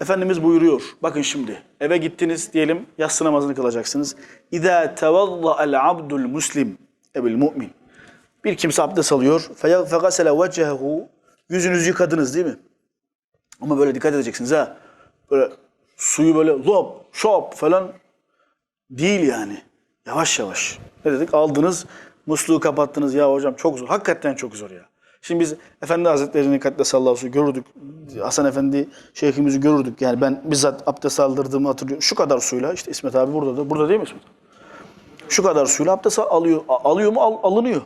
Efendimiz buyuruyor. Bakın şimdi eve gittiniz diyelim yatsı namazını kılacaksınız. İza tevalla'al abdul muslim ebil mu'min. Bir kimse abdest alıyor. Fegasele vecehu. Yüzünüzü yıkadınız değil mi? Ama böyle dikkat edeceksiniz ha. Böyle suyu böyle lop, şop falan değil yani. Yavaş yavaş. Ne dedik? Aldınız, musluğu kapattınız. Ya hocam çok zor. Hakikaten çok zor ya. Şimdi biz Efendi Hazretleri'ni Kaddesallahu aleyhi görürdük. Hasan Efendi şeyhimizi görürdük. Yani ben bizzat abdest aldırdığımı hatırlıyorum. Şu kadar suyla işte İsmet abi burada da. Burada değil mi İsmet? Şu kadar suyla abdest alıyor. Alıyor mu? Al- alınıyor.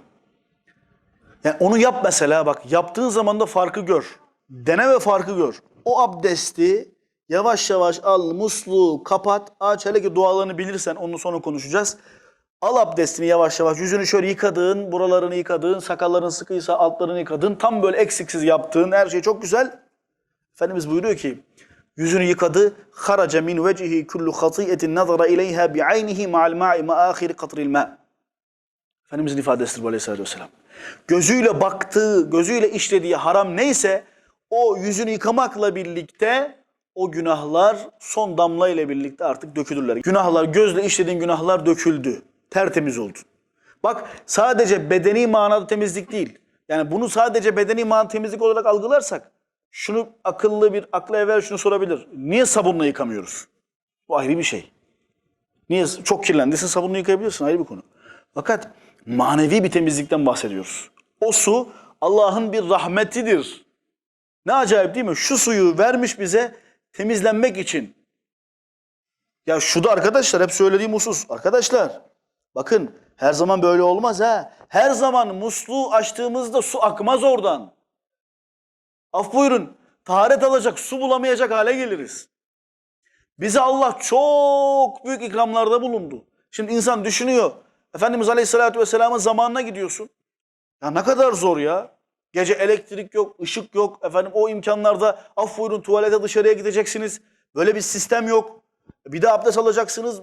Yani onu yap mesela bak. Yaptığın zaman da farkı gör. Dene ve farkı gör. O abdesti yavaş yavaş al, musluğu kapat, aç. Hele ki dualarını bilirsen onu sonra konuşacağız. Al abdestini yavaş yavaş. Yüzünü şöyle yıkadığın, buralarını yıkadığın, sakalların sıkıysa altlarını yıkadığın, tam böyle eksiksiz yaptığın her şey çok güzel. Efendimiz buyuruyor ki, yüzünü yıkadı. Haraca min vecihi kullu hatiyetin nazara ileyha bi'aynihi ma'al ma'i ma'ahiri katril ma'. Efendimizin ifadesidir bu aleyhissalatü vesselam. Gözüyle baktığı, gözüyle işlediği haram neyse o yüzünü yıkamakla birlikte o günahlar son damla ile birlikte artık dökülürler. Günahlar, gözle işlediğin günahlar döküldü. Tertemiz oldun. Bak sadece bedeni manada temizlik değil. Yani bunu sadece bedeni manada temizlik olarak algılarsak şunu akıllı bir akla evvel şunu sorabilir. Niye sabunla yıkamıyoruz? Bu ayrı bir şey. Niye? Çok kirlendiyse sabunla yıkayabilirsin ayrı bir konu. Fakat manevi bir temizlikten bahsediyoruz. O su Allah'ın bir rahmetidir. Ne acayip değil mi? Şu suyu vermiş bize temizlenmek için. Ya şu da arkadaşlar hep söylediğim husus. Arkadaşlar bakın her zaman böyle olmaz ha. Her zaman musluğu açtığımızda su akmaz oradan. Af buyurun. Taharet alacak su bulamayacak hale geliriz. Bize Allah çok büyük ikramlarda bulundu. Şimdi insan düşünüyor. Efendimiz Aleyhisselatü Vesselam'ın zamanına gidiyorsun. Ya ne kadar zor ya. Gece elektrik yok, ışık yok. Efendim o imkanlarda af buyurun tuvalete dışarıya gideceksiniz. Böyle bir sistem yok. Bir de abdest alacaksınız.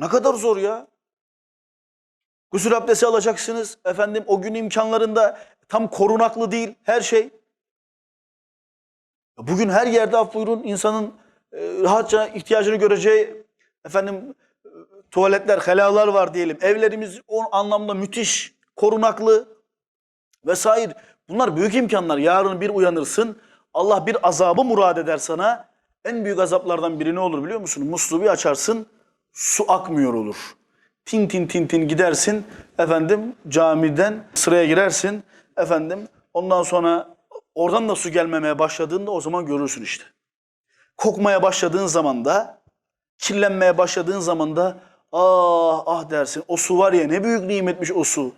Ne kadar zor ya. Gusül abdesti alacaksınız. Efendim o gün imkanlarında tam korunaklı değil her şey. Bugün her yerde af buyurun insanın e, rahatça ihtiyacını göreceği efendim e, tuvaletler, helalar var diyelim. Evlerimiz o anlamda müthiş, korunaklı vesaire. Bunlar büyük imkanlar. Yarın bir uyanırsın. Allah bir azabı murad eder sana. En büyük azaplardan biri ne olur biliyor musun? Musluğu bir açarsın, su akmıyor olur. Tin tin tin tin gidersin efendim camiden sıraya girersin efendim ondan sonra oradan da su gelmemeye başladığında o zaman görürsün işte. Kokmaya başladığın zaman da kirlenmeye başladığın zaman da ah ah dersin o su var ya ne büyük nimetmiş o su.